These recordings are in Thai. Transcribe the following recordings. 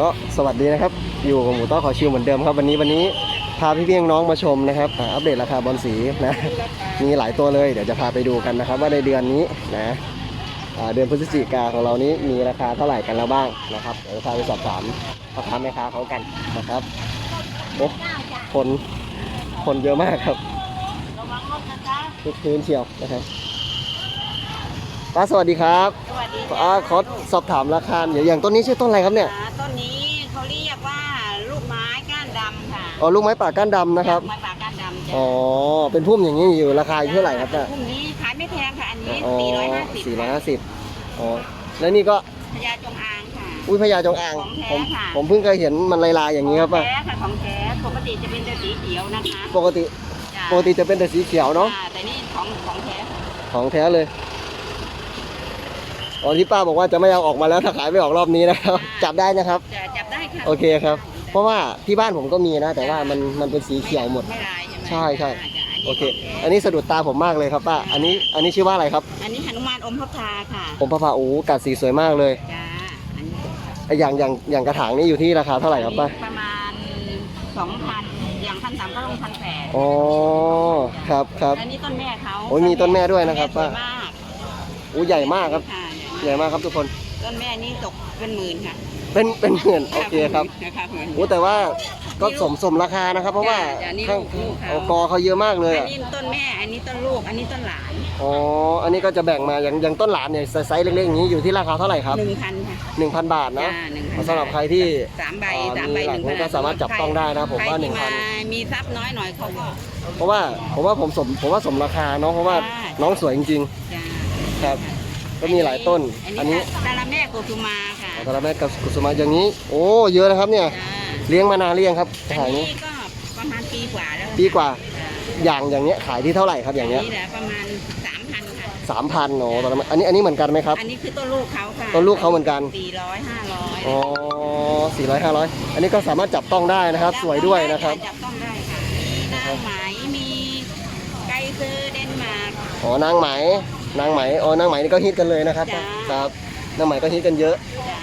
ก็สวัสดีนะครับ อยู่กับหมูต้อขอชิวเหมือนเดิมครับ วันนี้วันนี้พาพี่เพียงน้องมาชมนะครับอ่าอัปเดตราคาบอลสีนะมีหลายตัวเลยเดี๋ยวจะพาไปดูกันนะครับ ว่าในเดือนนี้นะอ่าเดือนพฤศจิกาของเรานี้มีราคาเท่าไหร่กันแล้วบ้างนะครับเดี๋ยวจะพาไปสอบถามพ่อค้าแม่ค้าเขากันนะครับโอ้คนคนเยอะมากครับทุกพื้นเชียวนะครับป้าสวัสดีครับสวัสดีป้าขอสอบถามราคาเดี๋ยวอย่างต้นนี้ชื่อต้นอะไรครับเนี่ย ค่ะต้นนี้เขาเรียกว่าลูกไม้ก้านดำค่ะ อ๋อลูกไม้ป่าก้านดำนะครับ ไม้ป่าก้านดำจ้ะอ๋อ เป็นพุ่มอย่างนี้อยู่ราคาอยู่เท่าไหร่ครับเนี่ย พรุ่งนี้ขายไม่แพงค่ะ อันนี้อ๋อ450สี่ร้อยห้าสิบอ๋อ แล้วนี่ก็ พญาจงอางค่ะ อุ้ยพญาจงอางของแท้ผมค่ะ ผมเพิ่งเคยเห็นมันลายๆอย่างนี้ครับขป่ะองแท้ค่ะของแท้ปกติจะเป็นแต่สีเขียวนะคะปกติ จ้ะปกติจะเป็นแต่สีเขียวเนาะอ่แต่นี่ของของแท้ค่ะของแท้เลย อ๋อที่ป้าบอกว่าจะไม่เอาออกมาแล้วถ้าขายไม่ออกรอบนี้นะครับ จับได้นะครับ จะจับได้ค่ะโอเคครับ เพราะว่าที่บ้านผมก็มีนะ แต่ว่ามันมันเป็นสีเขียวหมด ไม่ลายใช่ไหมใช่ใช่จ้ะจ้ะโอเค อันนี้สะดุดตาผมมากเลยครับป้าอันนี้อันนี้ชื่อว่าอะไรครับ อันนี้หนุมานอมพระพาค่ะผมพระพาโอ้กัดสีสวยมากเลยจ้าอันนี้ไอ้อย่างอย่างอย่างกระถางนี่อยู่ที่ราคาเท่าไหร่ครับป้าประมาณสองพันอย่างพันสามก็ลงพันแปดอ๋อครับครับ อันนี้ต้นแม่เขาโอ้ยมีต้นแม่ด้วยนะครับต้นแม่สวยป้ามากโอ้ใหญ่มากครับ ค่ะใหญ่มากครับทุกคน ต้นแม่นี่ตกเป็นหมื่นค่ะ เป็นเป็นหมื่นโอเคครับนะคะหมื่นโอ้แต่ว่าก็สมสมราคานะครับ เพราะว่าจ้ะนี่ข้างลูกเขา เอากอเขาเยอะมากเลยอันอะนี้ต้นแม่ อันนี้ต้นลูก อันนี้ต้นหลานอ๋ออันนี้ก็จะแบ่งมาอย่างอย่างต้นหลานเนี่ยไซส์เล็กๆอย่างนี้อยู่ที่ราคาเท่าไหร่ครับ หนึ่งพันค่ะ 1,000 บาทนะจ้าหนึ่งพันสำหรับใครที่สามใบอ่าสามใบมีหลัหกนึ่งพันก็สามารถจับต้องได้นะผมว่า ใครที่1,000มามีทรัพย์น้อยหน่อยเขาก็เพราะว่าผมว่าผมสมผมว่าสมราคาเนาะเพราะว่าจ้าน้องสวยจริงจ้าๆครับ ก็มีหลายต้น อัอันนนี้นี้ดาราแม่โกตุมาค่ะตาลาแม่กับกุสุมาอย่างนี้ โอ้เยอะนะครับเนี่ยจ้าเลี้ยงมานานหรือยังครับอันขายนี้นี้ก็ประมาณปีกว่าแล้วปีกว่าจ้าอย่างอย่างเนี้ยขายที่เท่าไหร่ครับอย่างเนี้ยนี่แหละประมาณสามพันค่ะสามพันโอ้ตาลาแม่อันนี้อันนี้เหมือนกันไหมครับ อันนี้คือต้นลูกเขาค่ะ ต้นลูกเขาเหมือนกันสี่ร้อยห้าร้อยอ๋อสี่ร้อยห้าร้อยอันนี้ก็สามารถจับต้องได้นะครับ สวยด้วยนะครับ จับต้องได้ค่ะมีนางไหมมีไกเซอร์เดนมาร์กอ๋อนางไหม นางไหมอ๋อนางไหมนี่ก็ฮิตกันเลยนะครับ จ้าครับนางไหมก็ฮิตกันเยอะ จ้ะ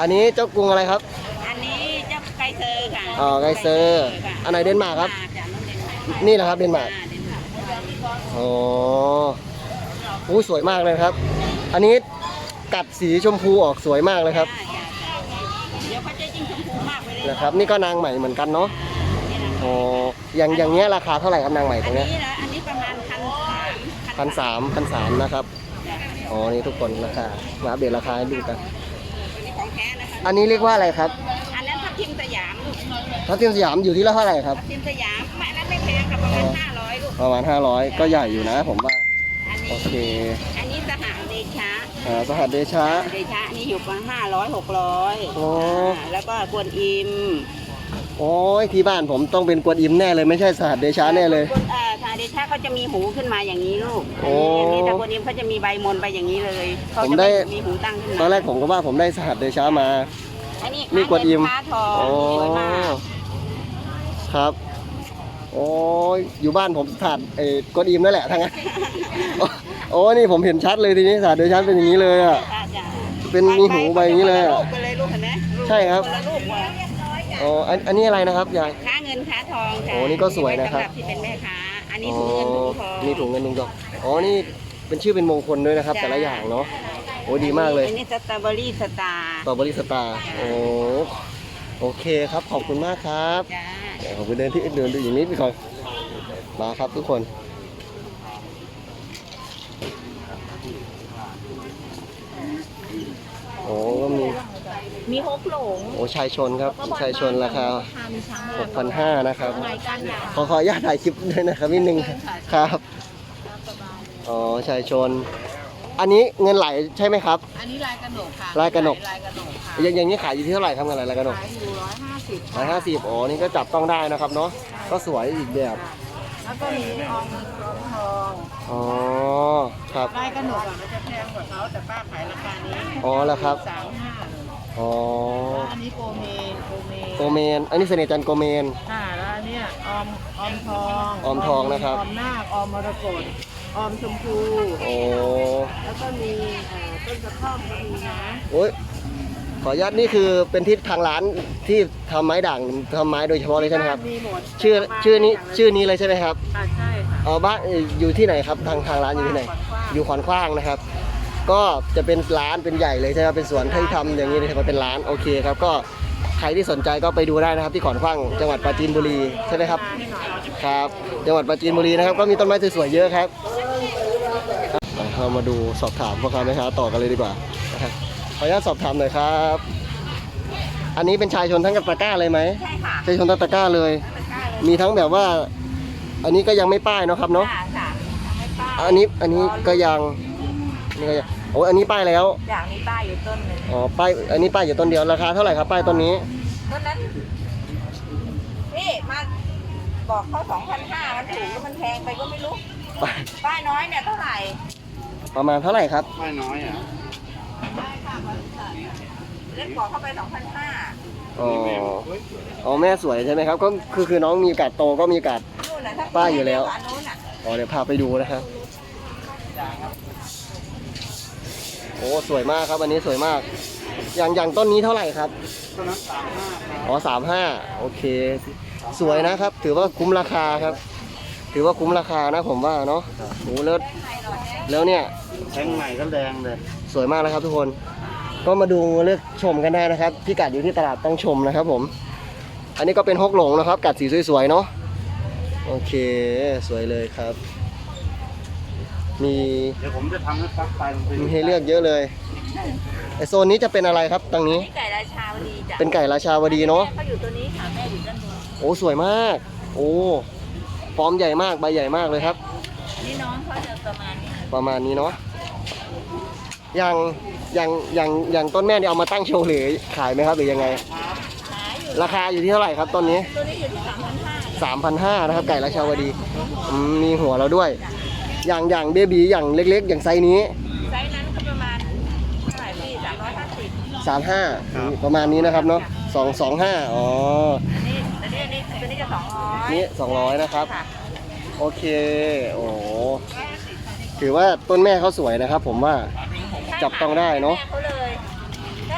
อันนี้เจ้ากรุงอะไรครับ อันนี้เจ้าไกเซอร์ค่ะอ๋อไกเซอร์อันไหนเดนมาร์กครับ จ้ะน้องเดนมาร์กนี่แหละครับเดนมาร์ก อ่าเดนมาร์กอ๋ออู้สวยมากเลยครับ อันนี้กัดสีชมพูออกสวยมากเลยครับ จ้ะจ้ะจ้ะเดี๋ยวเขาจะยิ่งชมพูมากไปเลยนะครับ นี่ก็นางไหมเหมือนกันเนาะ นี่นะอ๋อ อย่างอย่างเงี้ยราคาเท่าไหร่ครับนางไหมตอัรนงเนี้ยนี้นะอัน พันสามพันสามนะครับ อ๋อ นี่ทุกคนราคามาอัปเดตราคาให้ดูกันอันนี้ของแท้นะคะอันนี้เรียกว่าอะไรครับอันนั้นทับทิมสยามลูกทับทิมสยามอยู่ที่ละเท่าไหร่ครับ ทับทิมสยามไม่อันนั้นไม่แพงค่ะประมาณห้าร้อยลูก ประมาณ 500 ก็ใหญ่อยู่นะผมว่า อันโอนี้ เคอันนี้สหเดชะอ่าสหัสเดชะ เดชะนี่อยู่ประมาณห้าร้อยหกร้อยโอ้ แล้วก็กวนอิมโอ้ยที่บ้านผมต้องเป็นกวนอิมแน่เลยไม่ใช่สหัสเดชะแน่เลย กวนเอ่อ สหเดชะเขาจะมีหูขึ้นมาอย่างนี้ลูกโอ้ อันนี้แต่กวนอิมเขาจะมีใบมนไปอย่างนี้เลยเขาผมจะได้ไม่มีหูตั้งขึ้นตอมานแรกผมก็ว่าผมได้สหัสเดชะมา อันนี้นี่กวนอิม ค้าทองโอ้สวยมากครับ โอ้ยอยู่บ้านผมสหัสเอ้กวนอิมนั่นแหละทั้งนั้นโอ้โอ้นี่ผมเห็นชัดเลยทีนี้สหัสเดชะเป็นอย่างนี้เลยอะ จ้ะจ้ะเป็นมีหูใบอย่างนี้เลยคนอะละลูกกันเลยลูกเห็นไหมลูกใช่ครับ นละลูกว่ะอ๋ออันอันนี้อะไรนะครับยาย ค้าเงินค้าทองค่ะโอ้นี่ก็สวยนะครับไสำหที่เป็นแม่ค้าอั นนี้อ๋อถุงเงินถุงทองนี่ถุงเงินถุงทองอ๋อนี่เป็นชื่อเป็นมงคลด้วยนะครับจ้ะแต่ละอย่างเนาะโอ้ดีมากเลยอันนี้สตรอเบอรี่สตาร์สตรอเบอรี่สตาร์โอ้โอเคครับขอบคุณมากครับจ้าเดี๋ยวผมไปเดินที่อื่นเดินดูอย่างนี้ไปก่อนมาครับทุกคนโอ้ก็ มีมีฮกหลงโอ้ชายชนครับชายชนราคาพามีช้างเผือก6,500นะครับไม้กันยาวขอขออนุญาตถ่ายคลิปด้วยนะครับนิดนึงครับอ๋อชายชน อันนี้เงินไหลใช่ไหมครับ อันนี้ลายกระหนกค่ะลายกระหนกลายกระหนกค่ะอย่างอย่างนี้ขายอยู่ที่เท่าไหร่ครับเงินไหลแล้วกันเนาะขายอยู่ร้อยห้าสิบร้อยห้าสิบอ๋อนี่ก็จับต้องได้นะครับเนาะก็สวยอีกแบบแล้วก็มีออมออมทองอ๋อครับลายกระหนกอะมันจะแพงกว่าเขาแต่ป้าขายราคานี้อ๋อแล้วครับสามห้าเลย อ๋อแล้วอันนี้โกเมนโกเมนโกเมน อันนี้เสน่ห์จันทร์โกเมน ค่ะแล้วอันเนี้ยออมออมทองออมทองนะครับ ออมนาคออมมรกตออมชมพูโอ้แล้วก็มีเอ่อต้นกระท่อมก็มีนะโอ้ยขออนุญาตนี่คือเป็นที่ทางร้านที่ทำไม้ด่างทำไม้โดยเฉพาะเลยใช่ไหมครับ มีหมดชื่อชื่อนี้ชื่อนี้เลยใช่ไหมครับ อ่าใช่ค่ะอ๋อบ้านเอ่ออยู่ที่ไหนครับทางทางร้านอยู่ที่ไหนอยู่ขอนขว้างนะครับ ก็จะเป็นร้านเป็นใหญ่เลยใช่ไหมครับเป็นสวนที่ทำอย่างนี้เลยครับเป็นร้านโอเคครับก็ใครที่สนใจก็ไปดูได้นะครับที่ขอนขว้างจังหวัดปราจีนบุรีใช่ไหมครับครับจังหวัดปราจีนบุรีนะครับ ก็มีต้นไม้สวยๆเยอะครับครับเรามาดูสอบถามพ่อค้าแม่ค้าต่อกันเลยดีกว่านะครับขออนุญาตสอบถามหน่อยครับ อันนี้เป็นชายชนทั้งกับตะกร้าเลยไหมใช่ค่ะชายชนทั้งตะกร้าเลยตะกร้าเลย มีทั้งแบบว่า อันนี้ก็ยังไม่ป้ายเนาะครับเนาะค่ะค่ะยังไม่ป้ายอันนี้อันนี้ก็ยังนี่ก็ยัง โอ้ยอันนี้ป้ายแล้ว อย่างนี้ป้ายอยู่ต้นหนึ่งอ๋อ ป้าย อันนี้ป้ายอยู่ต้นเดียว ราคาเท่าไหร่ครับป้ายต้นนี้ ต้นนั้นพี่มาบอกเขาสองพันห้ามันถูกหรือมันแพงไปก็ไม่รู้ ป้ายป้ายน้อยเนี่ยเท่าไหร่ประมาณเท่าไหร่ครับ ไม่น้อยอะเล็กบอกเข้าไปสองพันห้าอ๋อ อ๋อแม่สวยใช่ไหมครับ ก็คือคือน้องมีโอกาสโตก็มีโอกาส นู่นน่ะถ้าป้ายอยู่แล้ว อันนู้นน่ะ อ๋อเดี๋ยวพาไปดูนะครับ โอ้สวยมากครับ อันนี้สวยมาก อย่างอย่างต้นนี้เท่าไหร่ครับตอนนั้นสามห้าครับอ๋อสามห้าโอเค สวยนะครับ ถือว่าคุ้มราคาครับ ถือว่าคุ้มราคานะผมว่าเนาะโอ้แล้วแล้วเนี่ยแทงใหม่ก็แดงเลย สวยมากนะครับทุกคน ก็มาดูเลือกชมกันได้นะครับพิกัดอยู่ที่ตลาดต้องชมนะครับผม อันนี้ก็เป็นฮกหลงนะครับ กัดสีสวยๆเนาะโอเค สวยเลยครับ มีเดี๋ยวผมจะทำให้ปลั๊กไฟลงไปมีให้เลือกเยอะเลยไอโซนนี้จะเป็นอะไรครับตรงนี้ นี่ไก่ราชาวดีจ้ะเป็นไก่ราชาวดีเนาะแม่เขาอยู่ตัวนี้ค่ะแม่อยู่ด้านบนโอ้สวยมาก โอ้ฟอร์มใหญ่มากใบใหญ่มากเลยครับ อันนี้น้องเขาจะประมาณนี้ประมาณนี้เนาะอย่างอย่างอย่างอย่างต้นแม่เนี่ยเอามาตั้งโชว์หรือขายไหมครับหรือยังไง ขายอยู่ราคาอยู่ที่เท่าไหร่ครับต้นนี้ ตัวนี้อยู่ที่สามพันห้า3,500นะครับไก่ราชาวดีอืมมีหัวเราด้วย อย่างอย่างเบบีอย่างเล็ก ๆ อย่างไซส์นี้ ไซส์นั้นก็ประมาณเท่าไหร่พี่สามร้อยห้าสิบ35ประมาณนี้นะครับเนาะ225อ๋อ อันนี้อันนี้อันนี้ตัวนี้จะสองร้อยนี่200นะครับค่ะโอเค โอ้โหถือว่าต้นแม่เขาสวยนะครับ ผมว่า จับต้องได้เนอะ แม่เขาเลย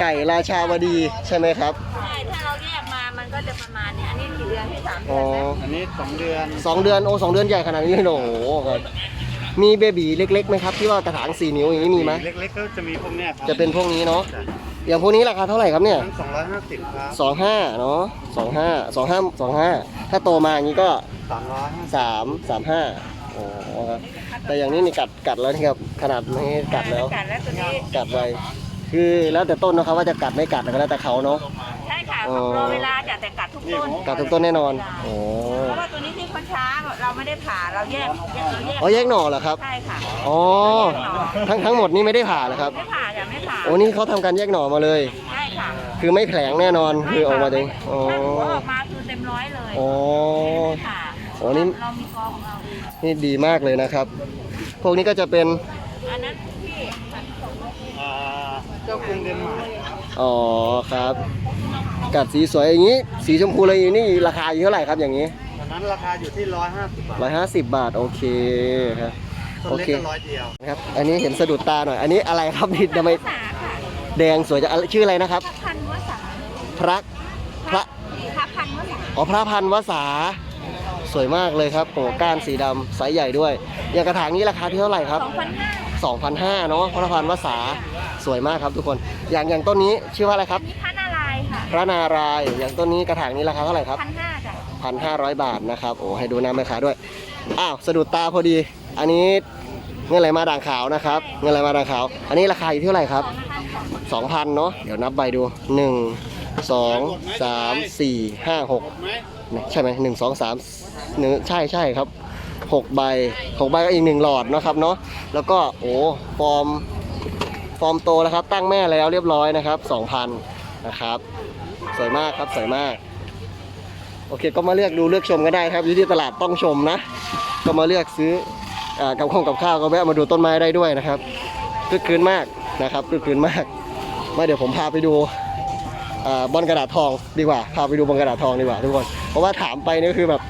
ไก่ราชาวดีใช่ไหมครับใช่ถ้าเราแยกมามันก็จะประมาณนี้อันนี้กี่เดือนที่สามเดือ๋ออนไหมอันนี้สองเดือนสองเดือนโอ้สองเดือนใหญ่ขนาดนี้เลยเหรอโอ้โหครับ มีเบบีเล็กๆไหมครับที่ว่ากระถางสี่นิ้วอย่างนี้มีไหมเล็กๆก็จะมีพวกเนี้ยครับจะเป็นพวกนี้เนาะจ้ะอย่างพวกนี้ราคาเท่าไหร่ครับเนี่ยทั้งสองร้อยห้าสิบครับสองห้าเนาะสองห้าสองห้าสองห้าถ้าโตมาอย่างนี้ก็สามร้อยห้าสิบสามสามห้าโอ้โหครับแต่อย่างนี้นี่กัดกัดแล้วนี่ครับขนาดไม่กัดแล้วกัดแล้วตัวนี้กัดไวคือแล้วแต่ต้นนะครับว่าจะกัดไม่กัดก็แล้วแต่เขาเนาะใช่ค่ะ อ๋อ รอเวลาจ้ะแต่กัดทุกต้นกัดทุกต้นแน่นอนโอ้เพราะว่าตัวนี้ที่เขาช้าเราไม่ได้ผ่าเราแยกเราแยกอ๋อแยกหน่อเหรอครับใช่ค่ะอ๋อทั้งทั้งหมดนี่ไม่ได้ผ่าเหรอครับไม่ผ่าจ้ะไม่ผ่าโอ้นี่เขาทำการแยกหน่อมาเลย ใช่ค่ะคือไม่แผลงแน่นอนคือออกมาเองอ๋อถ้าหัวออกมาคือเต็มร้อยเลยอ๋อ ไม่ผ่าโอ้นี่ เรามีกองของเราเองนี่ดีมากเลยนะครับ พวกนี้ก็จะเป็น อันนั้นพี่อ่าเจ้ากรุงเดนมาร์กอ๋อครับ กัดสีสวยอย่างนี้ สีชมพูเลยนี่ราคาอยู่เท่าไหร่ครับอย่างนี้ตอนนั้นราคาอยู่ที่ร้อยห้าสิบบาทร้อยห้าสิบบาทโอเคครับต้นโอเล็กเคก็ร้อยเดียวนะครับอันนี้เห็นสะดุดตาหน่อย อันนี้อะไรครับนี่ทำไมสาค่ะแดงสวยจังอะไรชื่ออะไรนะครับ พันวสาพระพระพระพันวสาอ๋อพระพันวษาสวยมากเลยครับโอ้ก้านสีดำไซส์ใหญ่ด้วย อย่างกระถางนี้ราคาที่เท่าไหร่ครับสองพันห้า2,500เนาะพระพันวษาสวยมากครับทุกคน อย่างอย่างต้นนี้ชื่อว่าอะไรครับนี่ พระนารายณ์ค่ะพระนารายณ์อย่างต้นนี้กระถางนี้ราคาเท่าไหร่ครับ พันห้าจ้ะพันห้าร้อยบาทนะครับ โอ้ให้ดูหน้าแม่ค้าด้วย อ้าวสะดุดตาพอดี อันนี้เงินไหลมาด่างขาวนะครับ เงินไหลมาด่างขาว อันนี้ราคาอยู่ที่เท่าไหร่ครับสองพันสอง2,000 เนาะ เดี๋ยวนับใบดู 1 2 3 4 5หมดไหม6ใช่ไหมหนึ่งสองสามหนึ่งใช่ใช่ครับหกใบหกใบก็อีกหนึ่งหลอดนะครับเนาะ แล้วก็โอ้ฟอร์ม ฟอร์มโตแล้วครับ ตั้งแม่แล้วเรียบร้อยนะครับ 2,000 นะครับ สวยมากครับสวยมาก โอเคก็มาเลือกดูเลือกชมก็ได้ครับอยู่ที่ตลาดต้องชมนะ ก็มาเลือกซื้ออกับข้าวกับข้าวก็แวะมาดูต้นไม้ได้ด้วยนะครับคึกคืนมากนะครับคึกคืนมากมาเดี๋ยวผมพาไปดูบอลกระดาษทองดีกว่าพาไปดูบอลกระดาษทองดีกว่าทุกคนเพราะว่าถามไปนี่คือแบบ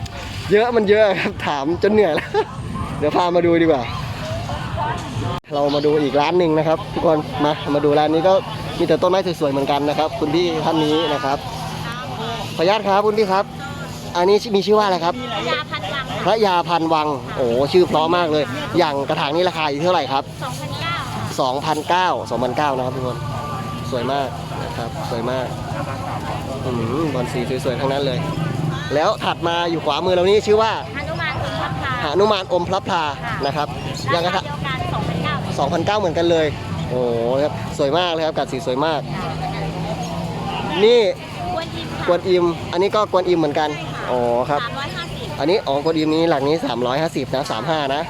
เยอะมันเยอะครับถามจนเหนื่อยแล้ว เดี๋ยวพามาดูดีกว่า เรามาดูอีกร้านหนึ่งนะครับ ทุกคนมามาดูร้านนี้ก็ มีแต่ต้นไม้สวยๆเหมือนกันนะครับ คุณพี่ท่านนี้นะครับขออนุญาตครับคุณพี่ครับ อันนี้มีชื่อว่าอะไรครับยาพันวังพระยาพันวัง โอ้ชื่อเพราะมากเลย อย่างกระถางนี้ราคาอยู่เท่าไหร่ครับสองพันเก้า2,009 2,009นะครับทุกคนสวยมากนะครับ สวยมากอืมบอลสีสวยๆทั้งนั้นเลย แล้วถัดมาอยู่ขวามือเรานี่ชื่อว่าฮนุมานคุณพัฒนาหานุมานอมพลับพลานะครับ อย่างกระถางเดียวกันสองพันเก้า2,009เหมือนกันเลย โอ้โหครับสวยมากเลยครับกัดสีสวยมาก นี่ควรยิมกวนอิม อันนี้ก็กวนอิมเหมือนกันอ๋อครับ สามร้อยห้าสิบอันนี้อ๋อกวนอิมนี้หลักนี้ 350นะ35 นะ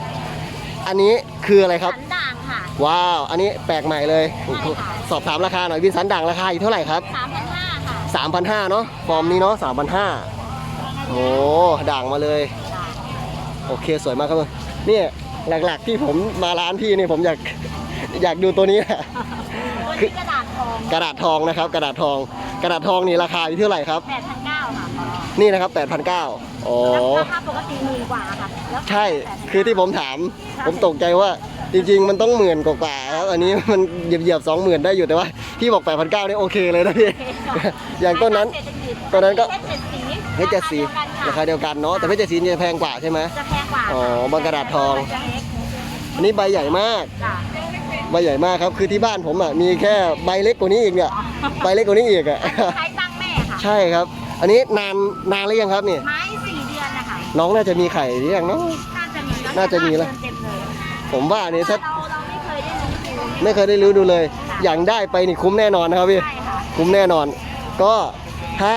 อันนี้คืออะไรครับ สันด่างค่ะ ว้าว อันนี้แปลกใหม่เลย ใช่ค่ะ สอบถามราคาหน่อยวินสันด่างราคาอยู่เท่าไหร่ครับ สามพันห้าค่ะ3,500เนาะฟอร์มนี้เนาะ3,500โอ้ด่างมาเลย โอเคสวยมากครับเนี่ยหลักๆที่ผมมาร้านพี่นี่ผมอยาก อยากดูตัวนี้แหละตัวนี้กระดาษทองกระดาษทองนะครับ กระดาษทอง กระดาษทองนี่ราคาอยู่เท่าไหร่ครับแปดพันเก้าค่ะนี่นะครับ8,900อ๋อราคาปกติหมื่นกว่าค่ะแล้วใช่คือที่ผมถาม ผมตกใจว่าจริงๆ มันต้องหมื่นกว่าๆครับอันนี้มันเหยียบๆสองหมื่นได้อยู่แต่ว่าพี่บอก8,900นี่โอเคเลยนะพี่อย่างต้นนั้นต้นนั้นก็เพชรเจ็ดสีเพชรเจ็ดสีราคาเดียวกันเนาะแต่เพชรเจ็ดสีจะแพงกว่าใช่ไหมจะแพงกว่าอ๋อบางกระดาษทอง อันนี้ใบใหญ่มากจ้ะ ใบใหญ่มากครับ คือที่บ้านผมอะมีแค่ใบเล็กกว่านี้อีกเนี่ยใบเล็กกว่านี้อีกอะใช้ตั้งแม่ค่ะ ใช่ครับ อันนี้นานนานหรือยังครับเนี่ยไม้สี่เดือนนะคะน้องน่าจะมีไข่หรือยังเนาะน่าจะมีแล้วน่าจะมีแล้ว เต็มเลยผมว่าเนี่ยถ้าเราเราไม่เคยได้รู้ดูไม่เคยได้รู้ดูเลย อย่างได้ไปนี่คุ้มแน่นอนนะครับพี่ใช่ค่ะคุ้มแน่นอน ก็ถ้า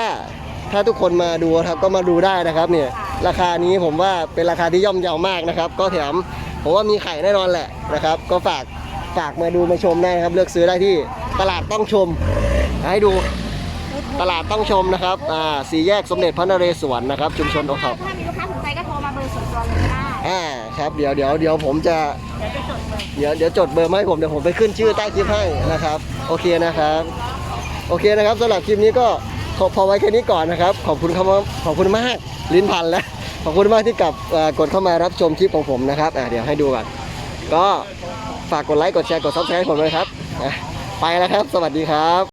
ถ้าทุกคนมาดูครับก็มาดูได้นะครับเนี่ยราคานี้ผมว่าเป็นราคาที่ย่อมเยาวมากนะครับ ก็แถมผมว่ามีไข่แน่นอนแหละนะครับ ก็ฝาก ฝากมาดูมาชมได้นะครับ เลือกซื้อได้ที่ตลาดต้องชม ให้ดูตลาดต้องชมนะครับอ่าสี่แยกสมเด็จพระนเรศวรนะครับ ชุมชนโอท็อปถ้ามีลูกค้าสนใจก็โทรมาเบอร์ส่วนตัวเลยก็ได้อ่าครับเดี๋ยวเดี๋ยวเดี๋ยวผมจะเดี๋ยวจะจดเบอร์เดี๋ยวเดี๋ยวจดเบอร์มาให้ผมเดี๋ยวผมไปขึ้นชื่อใต้คลิปให้นะครับ โอเคนะครับ โอเคนะครับสำหรับคลิปนี้ก็ขอพอไว้แค่นี้ก่อนนะครับ ขอบคุณครับขอบคุณมากลิ้นพันแล้วขอบคุณมากที่กลับเอ่อกดเข้ามารับชมคลิปของผมนะครับอะเดี๋ยวให้ดูก่อนก็ ฝากกดไลค์ กดแชร์ กดซับสไครต์ผมเลยครับ ไปแล้วครับ สวัสดีครับ